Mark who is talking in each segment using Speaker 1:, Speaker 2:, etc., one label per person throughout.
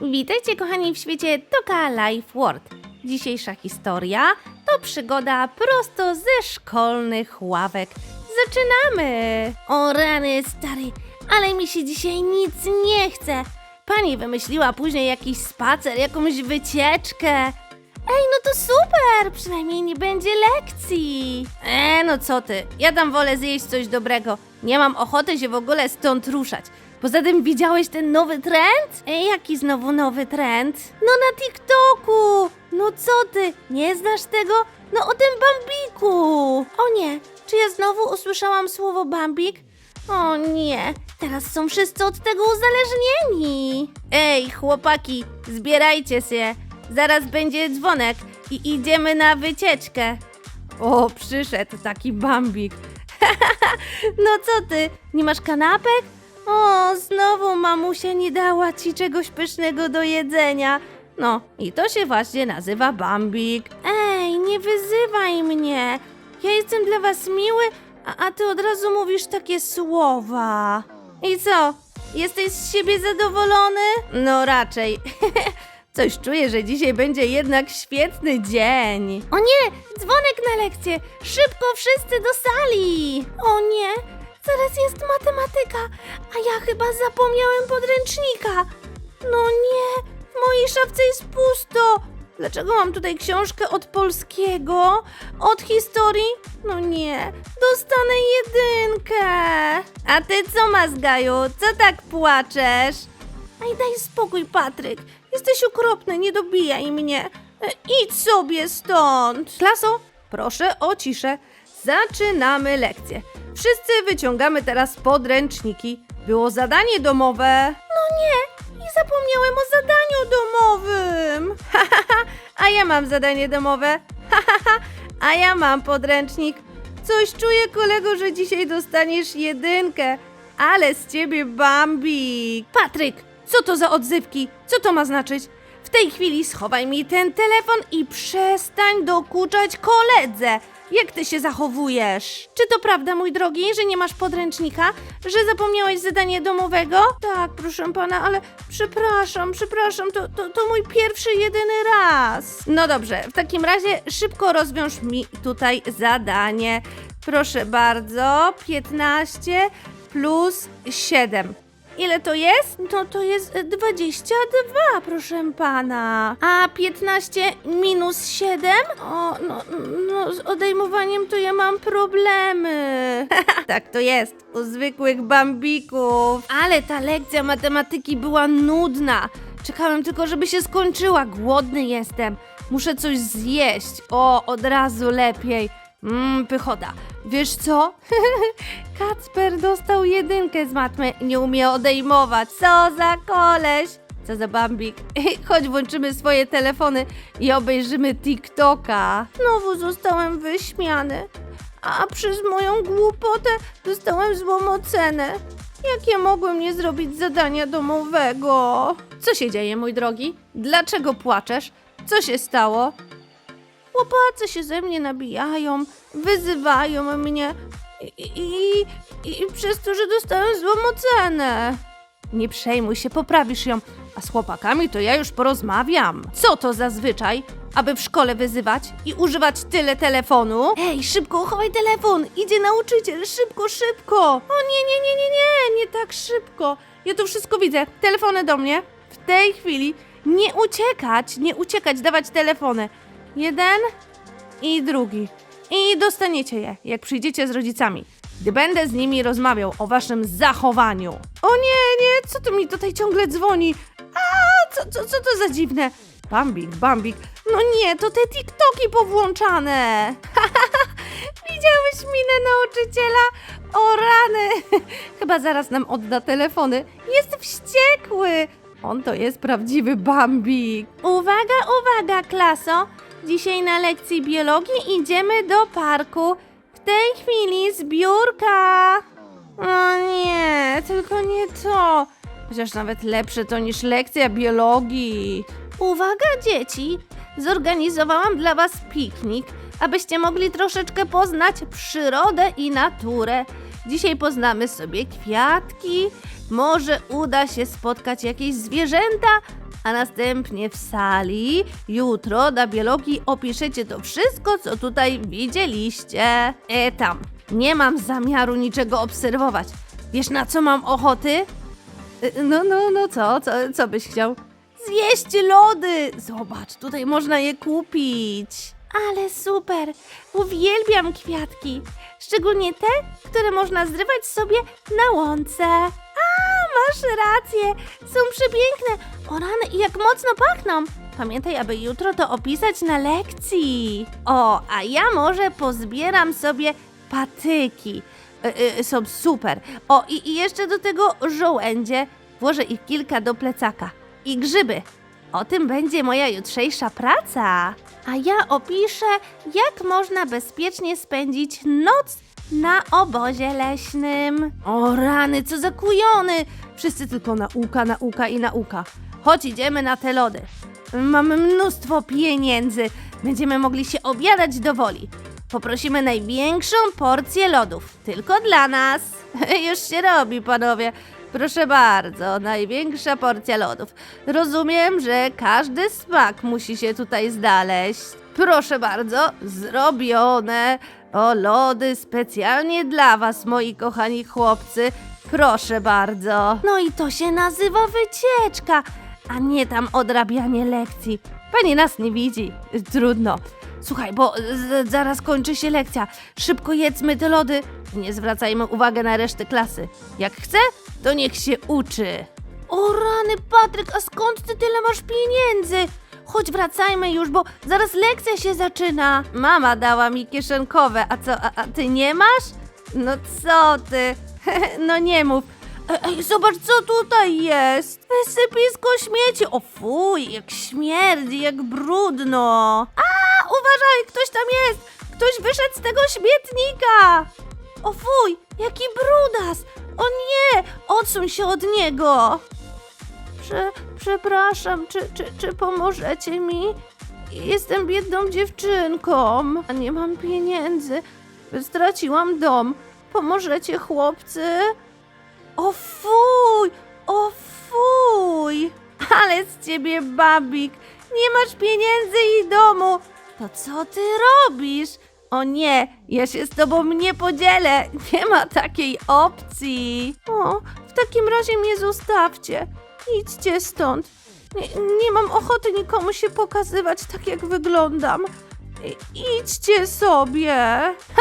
Speaker 1: Witajcie kochani w świecie Toka Life World. Dzisiejsza historia to przygoda prosto ze szkolnych ławek. Zaczynamy! O rany, stary, ale mi się dzisiaj nic nie chce. Pani wymyśliła później jakiś spacer, jakąś wycieczkę. Ej, no to super! Przynajmniej nie będzie lekcji. E, no co ty? Ja tam wolę zjeść coś dobrego. Nie mam ochoty się w ogóle stąd ruszać. Poza tym widziałeś ten nowy trend? E, jaki znowu nowy trend? No na TikToku! No co ty? Nie znasz tego? No o tym Bambiku! O nie, czy ja znowu usłyszałam słowo Bambik? O nie, teraz są wszyscy od tego uzależnieni. Ej, chłopaki, zbierajcie się. Zaraz będzie dzwonek i idziemy na wycieczkę. O, przyszedł taki bambik. no co ty, nie masz kanapek? O, znowu mamusia nie dała ci czegoś pysznego do jedzenia. No, i to się właśnie nazywa bambik. Ej, nie wyzywaj mnie. Ja jestem dla was miły, a, a ty od razu mówisz takie słowa. I co? Jesteś z siebie zadowolony? No raczej. Coś czuję, że dzisiaj będzie jednak świetny dzień. O nie! Dzwonek na lekcję! Szybko wszyscy do sali! O nie! Zaraz jest matematyka, a ja chyba zapomniałem podręcznika. No nie! W mojej szafce jest pusto! Dlaczego mam tutaj książkę od polskiego? Od historii? No nie, dostanę jedynkę. A ty co masz, Gaju? Co tak płaczesz? Aj, daj spokój, Patryk. Jesteś okropny, nie dobijaj mnie. E, Idź sobie stąd. Klaso, proszę o ciszę. Zaczynamy lekcję. Wszyscy wyciągamy teraz podręczniki. Było zadanie domowe. No nie, i zapomniałem o zadaniu domowym. A ja mam zadanie domowe. A ja mam podręcznik. Coś czuję, kolego, że dzisiaj dostaniesz jedynkę. Ale z ciebie Bambik. Patryk, co to za odzywki? Co to ma znaczyć? W tej chwili schowaj mi ten telefon i przestań dokuczać koledze. Jak ty się zachowujesz? Czy to prawda, mój drogi, że nie masz podręcznika? Że zapomniałeś zadanie domowego? Tak, proszę pana, ale przepraszam, przepraszam, to, to, to mój pierwszy, jedyny raz. No dobrze, w takim razie szybko rozwiąż mi tutaj zadanie. Proszę bardzo, 15 plus 7. Ile to jest? No to jest 22, proszę pana. A 15 minus 7? O, no, no z odejmowaniem to ja mam problemy. tak to jest u zwykłych bambików. Ale ta lekcja matematyki była nudna. Czekałem tylko, żeby się skończyła. Głodny jestem. Muszę coś zjeść. O, od razu lepiej. Mmm, pychota. Wiesz co? Kacper dostał jedynkę z matmy. Nie umie odejmować. Co za koleś. Co za bambik. Chodź włączymy swoje telefony i obejrzymy TikToka. Znowu zostałem wyśmiany. A przez moją głupotę dostałem złą ocenę. Jak ja mogłem nie zrobić zadania domowego? Co się dzieje, mój drogi? Dlaczego płaczesz? Co się stało? Chłopacy się ze mnie nabijają, wyzywają mnie i, i, i, przez to, że dostałem złą ocenę. Nie przejmuj się, poprawisz ją. A z chłopakami to ja już porozmawiam. Co to zazwyczaj, aby w szkole wyzywać i używać tyle telefonu? Ej, szybko, chowaj telefon! Idzie nauczyciel, szybko, szybko! O nie, nie, nie, nie, nie, nie tak szybko. Ja to wszystko widzę. Telefony do mnie. W tej chwili nie uciekać, nie uciekać, dawać telefony. Jeden i drugi. I dostaniecie je, jak przyjdziecie z rodzicami. Gdy będę z nimi rozmawiał o waszym zachowaniu. O nie, nie, co tu mi tutaj ciągle dzwoni? A, co, co, co to za dziwne? Bambik, bambik. No nie, to te TikToki powłączane. Widziałeś minę nauczyciela? O rany! Chyba zaraz nam odda telefony. Jest wściekły. On to jest prawdziwy Bambik. Uwaga, uwaga, klaso. Dzisiaj na lekcji biologii idziemy do parku. W tej chwili zbiórka. O nie, tylko nie to. Chociaż nawet lepsze to niż lekcja biologii. Uwaga, dzieci! Zorganizowałam dla Was piknik, abyście mogli troszeczkę poznać przyrodę i naturę. Dzisiaj poznamy sobie kwiatki, może uda się spotkać jakieś zwierzęta, a następnie w sali jutro na biologii opiszecie to wszystko, co tutaj widzieliście. E, tam. Nie mam zamiaru niczego obserwować. Wiesz, na co mam ochoty? E, No, no, no co? Co, co byś chciał? Zjeść lody! Zobacz, tutaj można je kupić. Ale super! Uwielbiam kwiatki. Szczególnie te, które można zrywać sobie na łące. Masz rację! Są przepiękne! O rany, jak mocno pachną! Pamiętaj, aby jutro to opisać na lekcji. O, a ja może pozbieram sobie patyki. E, e, są super. O, i, i jeszcze do tego żołędzie. Włożę ich kilka do plecaka. I grzyby. O tym będzie moja jutrzejsza praca. A ja opiszę, jak można bezpiecznie spędzić noc na obozie leśnym. O rany, co za kujony! Wszyscy tylko nauka, nauka i nauka. Chodź, idziemy na te lody. Mamy mnóstwo pieniędzy. Będziemy mogli się obiadać do woli. Poprosimy największą porcję lodów. Tylko dla nas. Już się robi, panowie. Proszę bardzo, największa porcja lodów. Rozumiem, że każdy smak musi się tutaj znaleźć. Proszę bardzo, zrobione. O, lody specjalnie dla was, moi kochani chłopcy. Proszę bardzo. No i to się nazywa wycieczka, a nie tam odrabianie lekcji. Pani nas nie widzi. Trudno. Słuchaj, bo zaraz kończy się lekcja. Szybko jedzmy te lody. i Nie zwracajmy uwagi na resztę klasy. Jak chce, to niech się uczy. O rany, Patryk, a skąd ty tyle masz pieniędzy? Chodź, wracajmy już, bo zaraz lekcja się zaczyna. Mama dała mi kieszonkowe, a co, a, a ty nie masz? No co ty? no nie mów. Ej, Ej, zobacz, co tutaj jest. Wysypisko śmieci. O fuj, jak śmierdzi, jak brudno. A, uważaj, ktoś tam jest. Ktoś wyszedł z tego śmietnika. O fuj, jaki brudas. O nie, odsuń się od niego. Prze, przepraszam, czy, czy, czy pomożecie mi? Jestem biedną dziewczynką, a nie mam pieniędzy. Straciłam dom. Pomożecie, chłopcy? O fuj! O fuj! Ale z ciebie babik! Nie masz pieniędzy i domu! To co ty robisz? O nie, ja się z tobą nie podzielę! Nie ma takiej opcji! O, w takim razie mnie zostawcie. Idźcie stąd. Nie, nie mam ochoty nikomu się pokazywać tak, jak wyglądam. Idźcie sobie.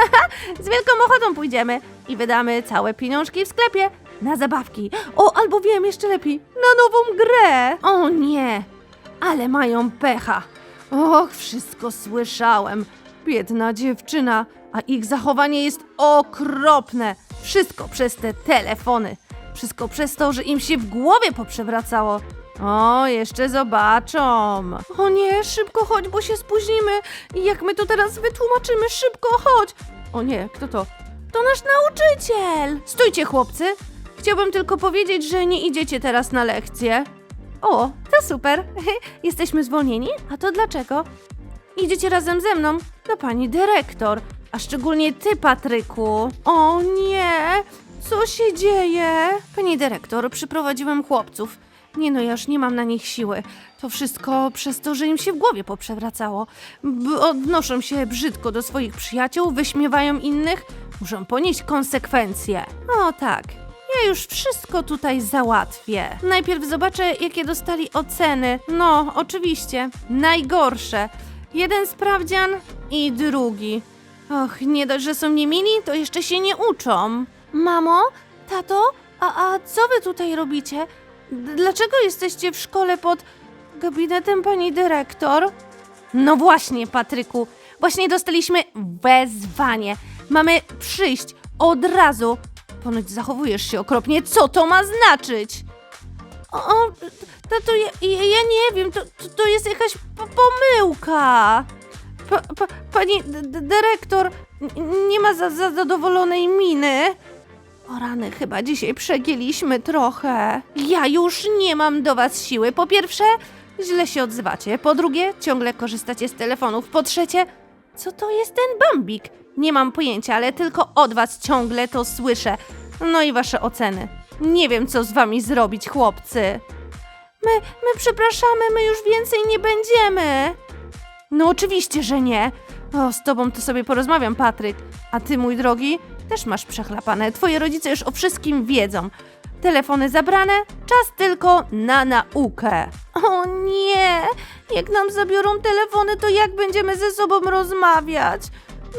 Speaker 1: Z wielką ochotą pójdziemy i wydamy całe pieniążki w sklepie na zabawki. O, albo wiem jeszcze lepiej, na nową grę. O nie, ale mają pecha. Och, wszystko słyszałem. Biedna dziewczyna, a ich zachowanie jest okropne. Wszystko przez te telefony. Wszystko przez to, że im się w głowie poprzewracało. O, jeszcze zobaczą. O nie, szybko chodź, bo się spóźnimy. I jak my to teraz wytłumaczymy? Szybko chodź. O nie, kto to? To nasz nauczyciel. Stójcie, chłopcy. Chciałbym tylko powiedzieć, że nie idziecie teraz na lekcję. O, to super. Jesteśmy zwolnieni? A to dlaczego? Idziecie razem ze mną do pani dyrektor, a szczególnie ty, Patryku. O nie, co się dzieje? Pani dyrektor, przyprowadziłem chłopców. Nie no, ja już nie mam na nich siły. To wszystko przez to, że im się w głowie poprzewracało. B- odnoszą się brzydko do swoich przyjaciół, wyśmiewają innych. Muszą ponieść konsekwencje. O tak, ja już wszystko tutaj załatwię. Najpierw zobaczę, jakie dostali oceny. No, oczywiście, najgorsze. Jeden sprawdzian i drugi. Och, nie dość, że są niemili, to jeszcze się nie uczą. Mamo, tato, a, a co wy tutaj robicie? Dlaczego jesteście w szkole pod gabinetem pani dyrektor? No właśnie, Patryku, właśnie dostaliśmy wezwanie. Mamy przyjść od razu. Ponoć zachowujesz się okropnie. Co to ma znaczyć? O, tato, ja, ja, ja nie wiem, to, to, to jest jakaś pomyłka. Pa, pa, pani dyrektor nie ma za, za zadowolonej miny. O rany, chyba dzisiaj przegięliśmy trochę. Ja już nie mam do was siły. Po pierwsze, źle się odzywacie. Po drugie, ciągle korzystacie z telefonów. Po trzecie, co to jest ten bambik? Nie mam pojęcia, ale tylko od was ciągle to słyszę. No i wasze oceny. Nie wiem, co z wami zrobić, chłopcy. My, my przepraszamy, my już więcej nie będziemy. No oczywiście, że nie. O, z tobą to sobie porozmawiam, Patryk. A ty, mój drogi, też masz przechlapane. Twoje rodzice już o wszystkim wiedzą. Telefony zabrane, czas tylko na naukę. O nie! Jak nam zabiorą telefony, to jak będziemy ze sobą rozmawiać?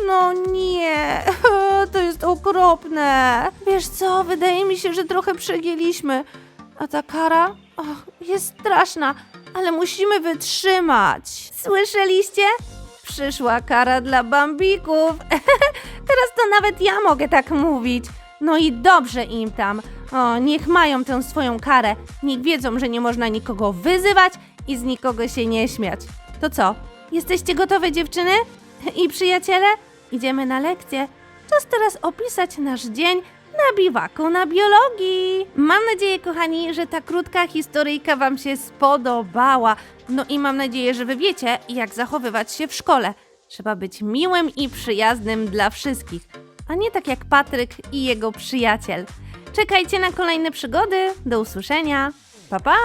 Speaker 1: No nie, to jest okropne. Wiesz co, wydaje mi się, że trochę przegięliśmy. A ta kara och, jest straszna, ale musimy wytrzymać. Słyszeliście? Przyszła kara dla bambików. Teraz to nawet ja mogę tak mówić. No i dobrze im tam. O, niech mają tę swoją karę. Niech wiedzą, że nie można nikogo wyzywać i z nikogo się nie śmiać. To co? Jesteście gotowe, dziewczyny? I przyjaciele? Idziemy na lekcję. Czas teraz opisać nasz dzień na biwaku na biologii. Mam nadzieję, kochani, że ta krótka historyjka Wam się spodobała. No i mam nadzieję, że Wy wiecie, jak zachowywać się w szkole. Trzeba być miłym i przyjaznym dla wszystkich, a nie tak jak Patryk i jego przyjaciel. Czekajcie na kolejne przygody. Do usłyszenia. Pa pa!